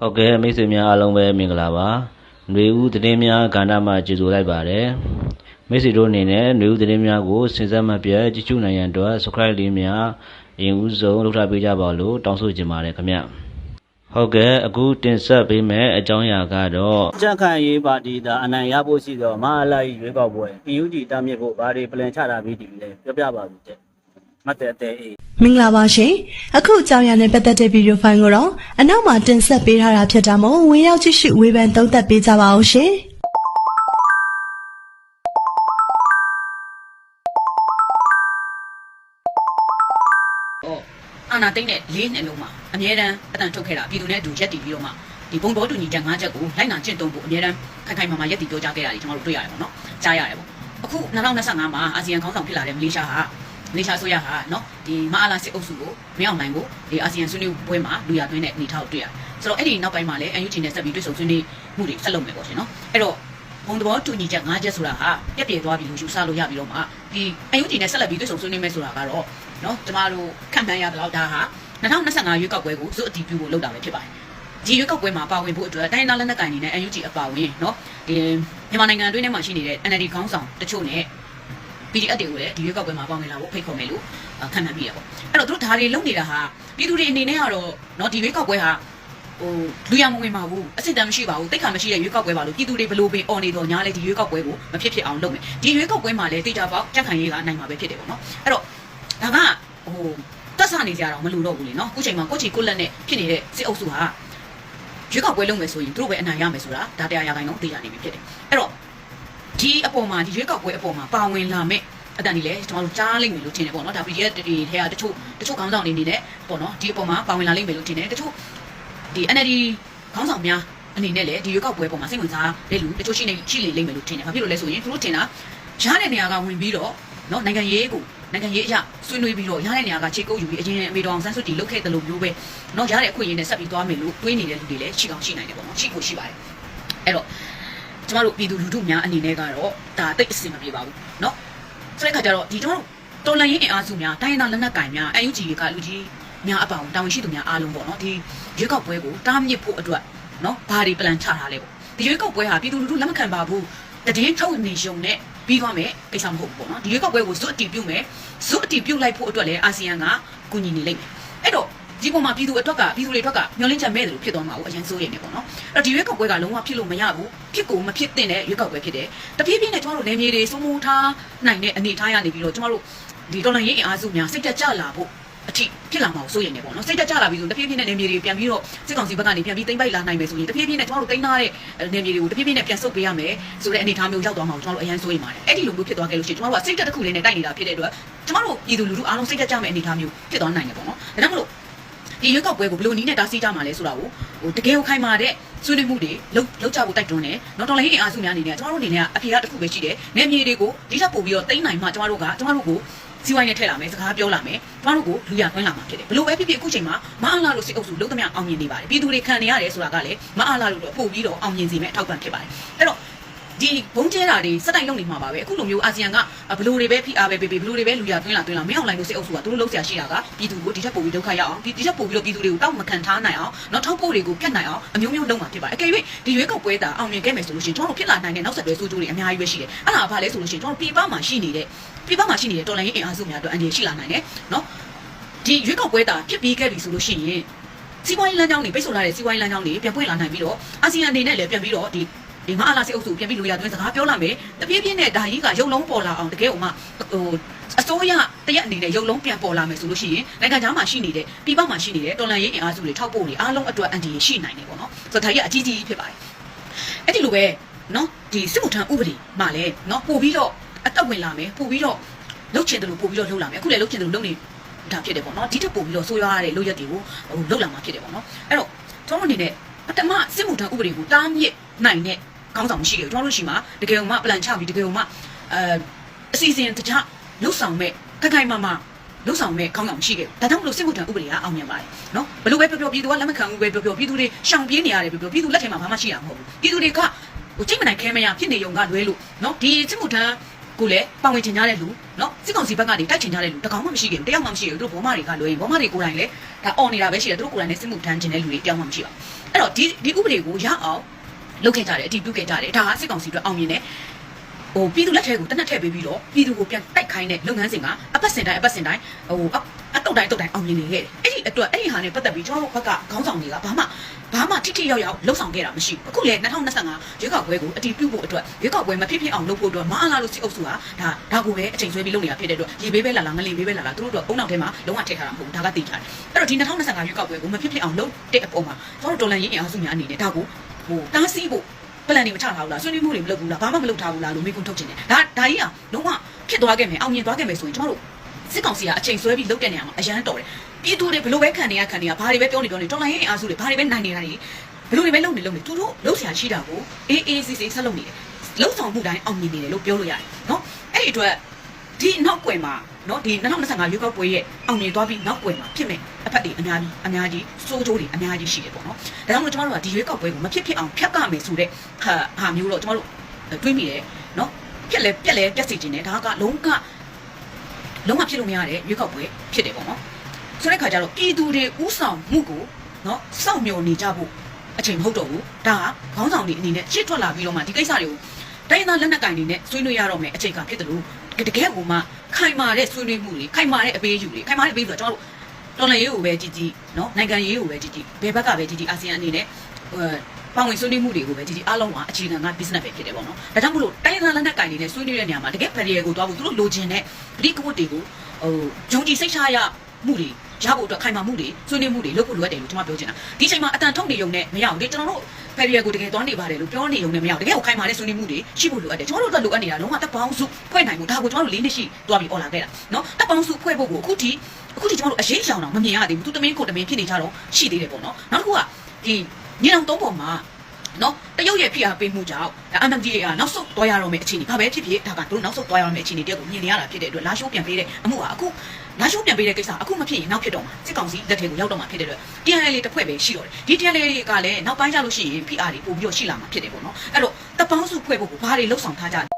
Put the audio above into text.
ဟုတ်ကဲ့မိတ်ဆွေများအားလုံးပဲမင်္ဂလာပါຫນွေဦးသတင်းများကဏ္ဍမှာကြိုဆိုလိုက်ပါတယ်မိတ်ဆွေတို့အနေနဲ့ຫນွေဦးသတင်းများကိုစဉ်ဆက်မပြတ်ကြည့်ရှုနိုင်ရန်အတွက် subscribe လေးများအရင်ဦးဆုံးလုပ်ထားပေးကြပါလို့တောင်းဆိုချင်ပါတယ်ခင်ဗျဟုတ်ကဲ့အခုတင်ဆက်ပေးမယ့်အကြောင်းအရာကတော့ ကြက်ခံရေးပါတီသာအနိုင်ရဖို့ရှိတော့မဟာလာကြီးရွေးကောက်ပွဲ PUG တာမြစ်ဖို့ဘာတွေပလန်ချတာပြီးဒီလဲပြောပြပါဦးတဲ့ မတ်တဲ့အသေးအေးမင်္ဂလာပါရှင်အခုအကြောင်းအရာနဲ့ပတ်သက်တဲ့ဗီဒီယိုဖိုင်ကိုတော့အနောက်မှာတင်ဆက်ပေးထားတာဖြစ်တာမို့ဝင်ရောက်ကြည့်ရှုဝေဖန်သုံးသပ်ပေးကြပါအောင်ရှင်ဟောအာနာသိမ့်တဲ့လေးနှစ်လုံးမှာအမြဲတမ်းအတန်ထုတ်ခဲ့တာပြည်သူနဲ့အတူရက်တည်ပြီးတော့မှဒီဘုံတော်တူညီချက်၅ချက်ကိုလိုက်နာကျင့်သုံးဖို့အမြဲတမ်းခိုင်ခိုင်မာမာရက်တည်ပြောကြားခဲ့တာတွေကျွန်တော်တို့တွေ့ရတယ်ပေါ့နော်ကြားရတယ်ပေါ့အခု2025မှာအာဆီယံခေါင်းဆောင်ဖြစ်လာတဲ့မလေးရှားဟာ မလေးရှားဆိုရဟာနော်ဒီမအားလာစစ်အုပ်စုကိုမင်းအောင်နိုင်ကိုဒီအာဆီယံဆွေးနွေးပွဲမှာလူရသွင်းတဲ့အနေထားကိုတွေ့ရတယ်ဆိုတော့အဲ့ဒီနောက်ပိုင်းမှာလည်း UNG နဲ့ဆက်ပြီးတွေ့ဆုံဆွေးနွေးမှုတွေဆက်လုပ်မယ်ပေါ့ရှင်နော်အဲ့တော့ဘုံတော်တူညီချက်၅ချက်ဆိုတာဟာပြည့်ပြည့်သွားပြီလို့ယူဆလို့ရပြီးတော့မှဒီ UNG နဲ့ဆက်လက်ပြီးတွေ့ဆုံဆွေးနွေးမယ်ဆိုတာကတော့နော်ကျမတို့ခံမှန်းရတော့ဒါဟာ2025ရွေးကောက်ပွဲကိုစုအတည်ပြုဖို့လုပ်တာပဲဖြစ်ပါတယ်ဒီရွေးကောက်ပွဲမှာပါဝင်ဖို့အတွက်တိုင်းဒေသလက်နက်ကိုင်အနေနဲ့ UNG အပါဝင်နော်ဒီမြန်မာနိုင်ငံအတွင်းထဲမှာရှိနေတဲ့ NLD ခေါင်းဆောင်တချို့နဲ့ PDF တွေကိုလည်းဒီရွေးကောက်ပွဲမှာပေါင်းဝင်လာဖို့ဖိတ်ခေါ်မယ်လို့ခံမှန်းမိရပေါ့အဲ့တော့သူတို့ဒါတွေလုပ်နေတာဟာပြည်သူတွေအနေနဲ့ကတော့เนาะဒီရွေးကောက်ပွဲဟာဟိုလူရမဝင်ပါဘူးအစစ်တမ်းမရှိပါဘူးတိတ်ခါမရှိတဲ့ရွေးကောက်ပွဲပါလို့ပြည်သူတွေဘလို့ပင်អော်နေတော့ညာလေဒီရွေးကောက်ပွဲကိုမဖြစ်ဖြစ်အောင်လုပ်မယ်ဒီရွေးကောက်ပွဲမှာလည်းတိတ်တာပေါက်ကြက်ခံရေးကနိုင်မှာပဲဖြစ်တယ်ပေါ့နော်အဲ့တော့ဒါကဟိုတက်ဆနေကြတော့မလူတော့ဘူးလေနော်အခုချိန်မှာကိုချီကိုလက်နဲ့ဖြစ်နေတဲ့စစ်အုပ်စုဟာရွေးကောက်ပွဲလုပ်မယ်ဆိုရင်သူတို့ပဲအနိုင်ရမယ်ဆိုတာဒါတရားရခိုင်တော့သိရနေပြီဖြစ်တယ်အဲ့တော့ ဒီအပေါ်မှာဒီရွေးကောက်ပွဲအပေါ်မှာပါဝင်လာမဲ့အတန်ဒီလေကျွန်တော်တို့ကြားလိမ့်မယ်လို့ထင်တယ်ပေါ့နော်ဒါ PDF တွေထဲကတချို့တချို့ခေါင်းဆောင်တွေအနေနဲ့ပေါ့နော်ဒီအပေါ်မှာပါဝင်လာလိမ့်မယ်လို့ထင်တယ်တချို့ဒီ NLD ခေါင်းဆောင်များအနေနဲ့လည်းဒီရွေးကောက်ပွဲပေါ်မှာစိတ်ဝင်စားတဲ့လူတချို့ရှိနေရှိနေလိမ့်မယ်လို့ထင်တယ်ဘာဖြစ်လို့လဲဆိုရင်သူတို့ထင်တာရတဲ့နေရာကဝင်ပြီးတော့နော်နိုင်ငံရေးကိုနိုင်ငံရေးအရာဆွေးနွေးပြီးတော့ရတဲ့နေရာကခြေကုပ်ယူပြီးအရင်အမေတော်အောင်ဆန်းစုကြည်လုတ်ခဲ့တယ်လို့မျိုးပဲနော်ရတဲ့အခွင့်အရေးနဲ့ဆက်ပြီးသွားမယ်လို့တွေးနေတဲ့လူတွေလည်းရှိကောင်းရှိနိုင်တယ်ပေါ့နော်ရှိကိုရှိပါတယ်အဲ့တော့ ကျမတို့ပြည်သူလူထုများအနေနဲ့ကတော့ဒါတိတ်အဆင်မပြေပါဘူးနော်ဆိုတဲ့အခါကျတော့ဒီကျွန်တော်တို့တော်လန်ရေးအင်အားစုများတိုင်းဒေသလက်နက်ကင်များ UNG ကလူကြီးများအပောင်တာဝန်ရှိသူများအားလုံးပေါ့နော်ဒီရွေးကောက်ပွဲကိုတားမြစ်ဖို့အတွက်နော်ဘာတွေ plan ချထားလဲပေါ့ဒီရွေးကောက်ပွဲဟာပြည်သူလူထုလက်မခံပါဘူးတည်င်းထုတ်နေရုံနဲ့ပြီးသွားမယ်ကိစ္စမဟုတ်ဘူးပေါ့နော်ဒီရွေးကောက်ပွဲကိုဇွတ်အတီးပြုတ်မယ်ဇွတ်အတီးပြုတ်လိုက်ဖို့အတွက်လည်းအာဆီယံကကူညီနေလိမ့်မယ်အဲ့တော့ ဒီပုံမှာပြည်သူအတွက်ကပြည်သူတွေအတွက်ကမျောလင်းချက်မဲ့တယ်လို့ဖြစ်သွားမှာကိုအရင်စိုးရိမ်နေပေါ့နော်အဲ့တော့ဒီရွေးကောက်ပွဲကလုံးဝဖြစ်လို့မရဘူးဖြစ်ကိုမဖြစ်သင့်တဲ့ရွေးကောက်ပွဲဖြစ်တယ်တပြေးပြေးနဲ့ကျမတို့နယ်မြေတွေစိုးမိုးထားနိုင်တဲ့အနေအထားရနေပြီးတော့ကျမတို့ဒီတော်လှန်ရေးအင်အားစုများစိတ်တက်ကြလာဖို့အထိဖြစ်လာမှာကိုစိုးရိမ်နေပေါ့နော်စိတ်တက်ကြလာပြီးဆိုတပြေးပြေးနဲ့နေမြေတွေပြန်ပြီးတော့စစ်ကောင်စီဘက်ကနေပြန်ပြီးသိမ့်ပိုက်လာနိုင်မယ်ဆိုရင်တပြေးပြေးနဲ့ကျမတို့သိမ်းထားတဲ့နေမြေတွေကိုတပြေးပြေးနဲ့ပြန်ဆုတ်ပေးရမယ်ဆိုတဲ့အနေအထားမျိုးရောက်သွားမှာကိုကျမတို့အရင်စိုးရိမ်ပါတယ်အဲ့ဒီလိုမျိုးဖြစ်သွားခဲ့လို့ရှိရင်ကျမတို့ကစိတ်တက်တစ်ခုလေးနဲ့တိုက်နေတာဖြစ်တဲ့အတွက်ကျမတို့ပြည်သူလူထုအားလုံးစိတ်တက်ကြမယ့်အနေအထားမျိုးဖြစ်သွားနိုင်တယ်ပေါ့နော်ဒါကြောင့်မလို့ ဒီရွေးကောက်ပွဲကိုဘယ်လိုနည်းနဲ့တားဆီးကြမှာလဲဆိုတာကိုဟိုတကယ်ကိုခိုင်မာတဲ့ဆွေးနွေးမှုတွေလုပ်လုပ်ကြဖို့တိုက်တွန်းတယ်။နော်တော်လိုင်းရေးအားစုများအနေနဲ့ကျမတို့အနေနဲ့အဖြေကတစ်ခုပဲရှိတယ်။နယ်မြေတွေကိုဒီထက်ပိုပြီးတော့တိမ့်နိုင်မှကျမတို့ကကျမတို့ကိုစီဝိုင်းနဲ့ထည့်လာမယ်စကားပြောလာမယ်ကျမတို့ကိုလူရသွင်းလာမှာဖြစ်တယ်ဘလို့ပဲဖြစ်ဖြစ်အခုချိန်မှာမအားလာလို့စိတ်အုပ်စုလုံးသမျှအောင်မြင်နေပါတယ်ပြည်သူတွေခံနေရတယ်ဆိုတာကလည်းမအားလာလို့တော့ပို့ပြီးတော့အောင်မြင်စေမယ့်အထောက်ပံ့ဖြစ်ပါတယ်အဲ့တော့ ဒီဘုံကျဲတာတွေစက်တိုင်လုပ်နေမှာပါပဲအခုလိုမျိုးအာဆီယံကဘလို့တွေပဲဖိအားပဲပေးပေးဘလို့တွေပဲလူရသွင်းလာသွင်းလာမင်းအောင်လိုင်းကိုစိတ်အုပ်စုကသူတို့လုံးဆရာရှိတာကပြည်သူကိုဒီထက်ပိုပြီးဒုက္ခရောက်အောင်ဒီဒီထက်ပိုပြီးတော့ပြည်သူတွေကိုတောက်မခံထားနိုင်အောင်နောက်ထောက်ပို့တွေကိုပြတ်နိုင်အောင်အမျိုးမျိုးလုပ်မှာဖြစ်ပါတယ်အကယ်၍ဒီရွေးကောက်ပွဲတာအောင်မြင်ခဲ့မယ်ဆိုလို့ရှိရင်ကျွန်တော်တို့ဖြစ်လာနိုင်တဲ့နောက်ဆက်တွဲဆိုးကျိုးတွေအများကြီးပဲရှိတယ်အဲ့ဒါဘာလဲဆိုလို့ရှိရင်ကျွန်တော်ပြည်ပမှာရှိနေတဲ့ပြည်ပမှာရှိနေတဲ့တော်လိုင်းရေးအင်အားစုများအတွက်အန်ဒီရှိလာနိုင်တယ်နော်ဒီရွေးကောက်ပွဲတာဖြစ်ပြီးခဲ့ပြီဆိုလို့ရှိရင်စီးပွားရေးလမ်းကြောင်းတွေပိတ်ဆို့လာတဲ့စီးပွားရေးလမ်းကြောင်းတွေပြန်ပွင့်လာနိုင်ပြီးတော့အာဆီယံအနေနဲ့လည်းပြန်ပြီးတော့ဒီ ဒီမအားလာစေအုပ်စုပြန်ပြီးလူရသွင်းစကားပြောလာမယ်တပြေးပြေးနဲ့ဒါကြီးကရုပ်လုံးပေါ်လာအောင်တကယ်ဥမာဟိုအစိုးရတရက်အနေနဲ့ရုပ်လုံးပြန်ပေါ်လာမယ်ဆိုလို့ရှိရင်နိုင်ငံခြားမှာရှိနေတဲ့ပြည်ပမှာရှိနေတဲ့တော်လန်ရေးအင်အားစုတွေထောက်ပို့တွေအားလုံးအတွက်အန်တီရှိနိုင်တယ်ပေါ့နော်ဆိုတော့ဒါကြီးအကြီးကြီးဖြစ်ပါတယ်အဲ့ဒီလိုပဲနော်ဒီစစ်မှုထမ်းဥပဒေမှာလည်းနော်ပို့ပြီးတော့အသက်ဝင်လာမယ်ပို့ပြီးတော့လှုပ်ချင်တယ်လို့ပို့ပြီးတော့လှုပ်လာမယ်အခုလည်းလှုပ်ချင်တယ်လို့လှုပ်နေတာဖြစ်တယ်ပေါ့နော်ဒီထက်ပို့ပြီးတော့ဆိုးရွားတဲ့လုပ်ရက်တွေကိုဟိုလှုပ်လာမှာဖြစ်တယ်ပေါ့နော်အဲ့တော့ကျွန်တော်အနေနဲ့ပထမစစ်မှုထမ်းဥပဒေကိုတားမြစ်နိုင်တဲ့ ကောင်းဆောင်မရှိဘူးကျွန်တော်တို့ရှိမှာတကယ်လို့မှပလန်ချပြီးတကယ်လို့မှအဲအစီအစဉ်တခြားလှုပ်ဆောင်မဲ့ခိုင်ခိုင်မာမာလှုပ်ဆောင်မဲ့ခေါင်းဆောင်မရှိခဲ့ဘူးဒါကြောင့်မလို့စစ်မှုထမ်းဥပဒေကအောင်မြင်ပါတယ်နော်ဘလို့ပဲပြောပြောပြည်သူကလက်မခံဘူးပဲပြောပြောပြည်သူတွေရှောင်ပြေးနေရတယ်ပြောပြောပြည်သူလက်ထဲမှာဘာမှရှိတာမဟုတ်ဘူးပြည်သူတွေကဟိုချိန်မနိုင်ခဲမရဖြစ်နေုံကလွဲလို့နော်ဒီစစ်မှုထမ်းကိုလည်းပါဝင်ချင်ကြတဲ့လူနော်စစ်ကောင်စီဘက်ကနေတိုက်ချင်ကြတဲ့လူတကောင်မှမရှိခဲ့ဘူးတယောက်မှမရှိခဲ့ဘူးသူတို့ဘောမတွေကလွဲရင်ဘောမတွေကိုယ်တိုင်လည်းဒါអော်နေတာပဲရှိတယ်သူတို့ကိုယ်တိုင်နဲ့စစ်မှုထမ်းခြင်းတဲ့လူတွေတယောက်မှမရှိပါဘူးအဲ့တော့ဒီဒီဥပဒေကိုရအောင် လုပ်ခဲ့ကြတယ်အတီးပြုတ်ခဲ့ကြတယ်ဒါကစစ်ကောင်စီအတွက်အောင်မြင်တဲ့ဟိုပြည်သူလက်ထဲကိုတနက်ထည့်ပေးပြီးတော့ပြည်သူကိုပြန်တိုက်ခိုင်းတဲ့လုပ်ငန်းစဉ်ကအပတ်စဉ်တိုင်းအပတ်စဉ်တိုင်းဟိုအတုတ်တိုင်းအတုတ်တိုင်းအောင်မြင်နေခဲ့တယ်အဲ့ဒီအတွက်အဲ့ဒီဟာနဲ့ပတ်သက်ပြီးကျွန်တော်တို့ဘက်ကခေါင်းဆောင်တွေကဘာမှဘာမှထိထိရောက်ရောက်လှုပ်ဆောင်ခဲ့တာမရှိဘူးအခုလေ2025ရွေးကောက်ပွဲကိုအတီးပြုတ်ဖို့အတွက်ရွေးကောက်ပွဲမဖြစ်ဖြစ်အောင်လုပ်ဖို့အတွက်မအားလားလို့စစ်အုပ်စုကဒါဒါကိုပဲအချိန်ဆွဲပြီးလုပ်နေတာဖြစ်တဲ့အတွက်ရေဘေးပဲလာလာငလင်ဘေးပဲလာလာသူတို့တို့အုံနောက်ထဲမှာလုံးဝထည့်ထားတာမဟုတ်ဘူးဒါကသိကြတယ်အဲ့တော့ဒီ2025ရွေးကောက်ပွဲကိုမဖြစ်ဖြစ်အောင်လုပ်တဲ့အပေါ်မှာကျွန်တော်တို့တော်လန်ရေးအင်အားစုများအနေနဲ့ဒါကို ဟိုတားဆီးဖို့ပလန်တွေမချထားဘူးလားဆွေးနွေးမှုတွေမလုပ်ဘူးလားဘာမှမလုပ်ထားဘူးလားလို့မိကုန်းထုတ်ချင်တယ်ဒါဒါကြီးကလုံးဝဖြစ်သွားခဲ့မယ်အောင်မြင်သွားခဲ့မယ်ဆိုရင်ကျွန်တော်တို့စစ်ကောင်စီကအချိန်ဆွဲပြီးလုပ်တဲ့နေရာမှာအရန်တော်တယ်ပြည်သူတွေဘလို့ပဲခံနေရခံနေရဘာတွေပဲပြောနေပြောနေတော်လိုင်းရင်အားစုတွေဘာတွေပဲနိုင်နေတာတွေဘလို့တွေပဲလုပ်နေလုပ်နေသူတို့လုပ်ဆရာရှိတာကိုအေးအေးစစ်စစ်ဆက်လုပ်နေတယ်လုံဆောင်မှုတိုင်းအောင်မြင်နေတယ်လို့ပြောလို့ရတယ်နော်အဲ့ဒီအတွက်ဒီနောက်ွယ်မှာ နော်ဒီ2025ရွေးကောက်ပွဲရဲ့အောင်မြင်သွားပြီးနောက်ွယ်မှာဖြစ်မယ်အဖက်တွေအများကြီးအများကြီးစိုးကျိုးတွေအများကြီးရှိတယ်ပေါ့နော်ဒါကြောင့်မို့ကျွန်တော်တို့ကဒီရွေးကောက်ပွဲကိုမဖြစ်ဖြစ်အောင်ဖြတ်ကမယ်ဆိုတဲ့ဟာဟာမျိုးတော့ကျွန်တော်တို့တွေးမိတယ်နော်ပြက်လဲပြက်လဲပြက်စီခြင်းတယ်ဒါကလုံးကလုံးဝဖြစ်လို့မရတဲ့ရွေးကောက်ပွဲဖြစ်တယ်ပေါ့နော်ဆိုတဲ့ခါကျတော့ပြည်သူတွေဥဆောင်မှုကိုနော်စောင့်မျှော်နေကြဖို့အချိန်မဟုတ်တော့ဘူးဒါကခေါင်းဆောင်တွေအနေနဲ့ရှစ်ထွက်လာပြီးတော့မှဒီကိစ္စတွေကိုတိုင်းရင်းသားလက်နက်ကိုင်တွေနဲ့ဆွေးနွေးရတော့မယ်အချိန်ကဖြစ်တယ်လို့တကယ်ကိုမှ ခိုင်မာတဲ့ဆွေးနွေးမှုတွေခိုင်မာတဲ့အပေးအယူတွေခိုင်မာတဲ့အပေးဆိုတော့ကျွန်တော်တို့တော်လှန်ရေးကိုပဲကြည်ကြည်နော်နိုင်ငံရေးကိုပဲကြည်ကြည်ဘယ်ဘက်ကပဲကြည်ကြည်အာဆီယံအနေနဲ့ဟိုပါဝင်ဆွေးနွေးမှုတွေကိုပဲကြည်ကြည်အားလုံးကအခြေခံက business ပဲဖြစ်တယ်ပေါ့နော်ဒါကြောင့်မို့လို့တိုင်းရင်းသားလက်နက်ကိုင်တွေနဲ့ဆွေးနွေးတဲ့နေရာမှာတကယ် barrier ကိုတွားဖို့သူတို့လိုချင်တဲ့ဒီကဝတ်တွေကိုဟိုဂျုံကြည်စိတ်ချရမှုတွေရဖို့အတွက်ခိုင်မာမှုတွေဆွေးနွေးမှုတွေလုပ်ဖို့လိုအပ်တယ်လို့ကျွန်မပြောချင်တာဒီချိန်မှာအတန်ထုတ်နေုံနဲ့မရအောင်ဒီကျွန်တော်တို့ barrier ကိုတကယ်တွန်းနေပါတယ်လို့ပြောနေုံနဲ့မရအောင်တကယ်ကိုခိုင်မာတဲ့ဆွေးနွေးမှုတွေရှိဖို့လိုအပ်တယ်ကျွန်တော်တို့အတွက်လိုအပ်နေတာလုံးဝတပ်ပေါင်းစုဖွဲ့နိုင်မှုဒါကိုကျွန်တော်တို့လေးနှစ်ရှိတွားပြီးអော်လာခဲ့တာနော်တပ်ပေါင်းစုဖွဲ့ဖို့ကိုအခုထိအခုထိကျွန်တော်တို့အရေးရှောင်တော့မမြင်ရသေးဘူးသူတမင်းကိုတမင်းဖြစ်နေကြတော့ရှိသေးတယ်ပေါ့နော်နောက်တစ်ခုကဒီညအောင်သုံးပေါ်မှာ နော်တရုတ်ရဲ့ဖိအားပေးမှုကြောင့်ဒါ MMDA ကနောက်ဆုတ်သွားရတော့မယ့်အခြေအနေဘာပဲဖြစ်ဖြစ်ဒါကတို့နောက်ဆုတ်သွားရတော့မယ့်အခြေအနေတယောက်ကိုမြင်နေရတာဖြစ်တဲ့အတွက်လာရှိုးပြန်ပေးတဲ့အမှုဟာအခုလာရှိုးပြန်ပေးတဲ့ကိစ္စအခုမဖြစ်ရင်နောက်ဖြစ်တော့မှာစစ်ကောင်စီလက်ထဲကိုရောက်တော့မှာဖြစ်တဲ့အတွက် TNL လေးတစ်ဖွဲ့ပဲရှိတော့တယ်ဒီ TNL လေးကလည်းနောက်ပိုင်းကျလို့ရှိရင် PR တွေပို့ပြီးတော့ရှိလာမှာဖြစ်တယ်ပေါ့နော်အဲ့တော့တပ်ပေါင်းစုဖွဲ့ဖို့ကိုဘာတွေလှုပ်ဆောင်ထားကြ